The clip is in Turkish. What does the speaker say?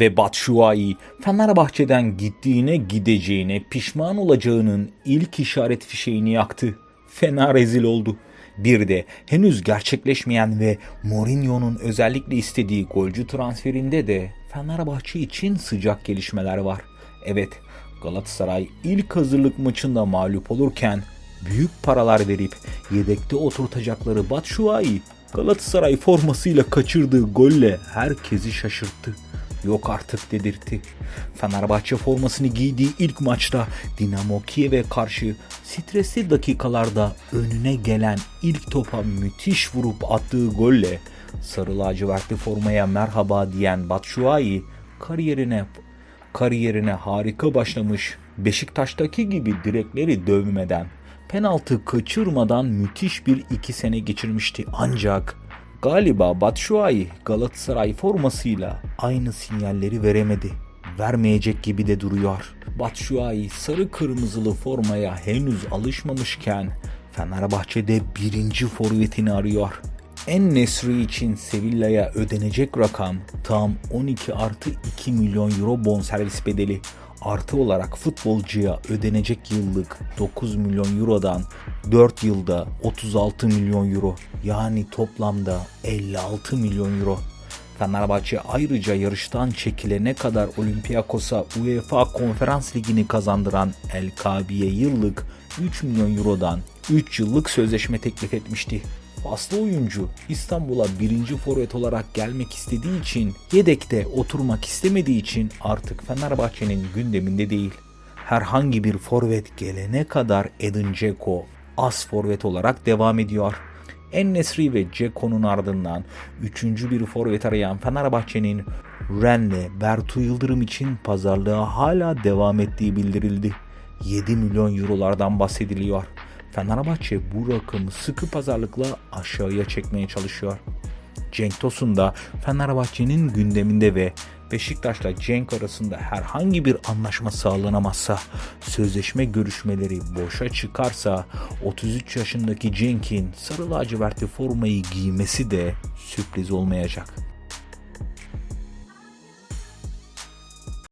Ve Batshuayi Fenerbahçe'den gittiğine gideceğine pişman olacağının ilk işaret fişeğini yaktı. Fena rezil oldu. Bir de henüz gerçekleşmeyen ve Mourinho'nun özellikle istediği golcü transferinde de Fenerbahçe için sıcak gelişmeler var. Evet Galatasaray ilk hazırlık maçında mağlup olurken büyük paralar verip yedekte oturtacakları Batshuayi Galatasaray formasıyla kaçırdığı golle herkesi şaşırttı. Yok artık dedirtti. Fenerbahçe formasını giydiği ilk maçta Dinamo Kiev'e karşı stresli dakikalarda önüne gelen ilk topa müthiş vurup attığı golle sarı lacivertli formaya merhaba diyen Batshuayi kariyerine kariyerine harika başlamış Beşiktaş'taki gibi direkleri dövmeden penaltı kaçırmadan müthiş bir iki sene geçirmişti ancak galiba Batshuayi Galatasaray formasıyla aynı sinyalleri veremedi. Vermeyecek gibi de duruyor. Batshuayi sarı kırmızılı formaya henüz alışmamışken Fenerbahçe'de birinci forvetini arıyor. En Nesri için Sevilla'ya ödenecek rakam tam 12 artı 2 milyon euro bonservis bedeli. Artı olarak futbolcuya ödenecek yıllık 9 milyon eurodan 4 yılda 36 milyon euro yani toplamda 56 milyon euro. Fenerbahçe ayrıca yarıştan çekilene kadar Olympiakos'a UEFA Konferans Ligi'ni kazandıran El Kabi'ye yıllık 3 milyon eurodan 3 yıllık sözleşme teklif etmişti. Aslı oyuncu İstanbul'a birinci forvet olarak gelmek istediği için yedekte oturmak istemediği için artık Fenerbahçe'nin gündeminde değil. Herhangi bir forvet gelene kadar Edin Dzeko as forvet olarak devam ediyor. En-Nesri ve Ceko'nun ardından üçüncü bir forvet arayan Fenerbahçe'nin Ren'le Bertu Yıldırım için pazarlığa hala devam ettiği bildirildi. 7 milyon eurolardan bahsediliyor. Fenerbahçe bu rakamı sıkı pazarlıkla aşağıya çekmeye çalışıyor. Cenk Tosun da Fenerbahçe'nin gündeminde ve Beşiktaş'la Cenk arasında herhangi bir anlaşma sağlanamazsa, sözleşme görüşmeleri boşa çıkarsa 33 yaşındaki Cenk'in sarı lacivertli formayı giymesi de sürpriz olmayacak.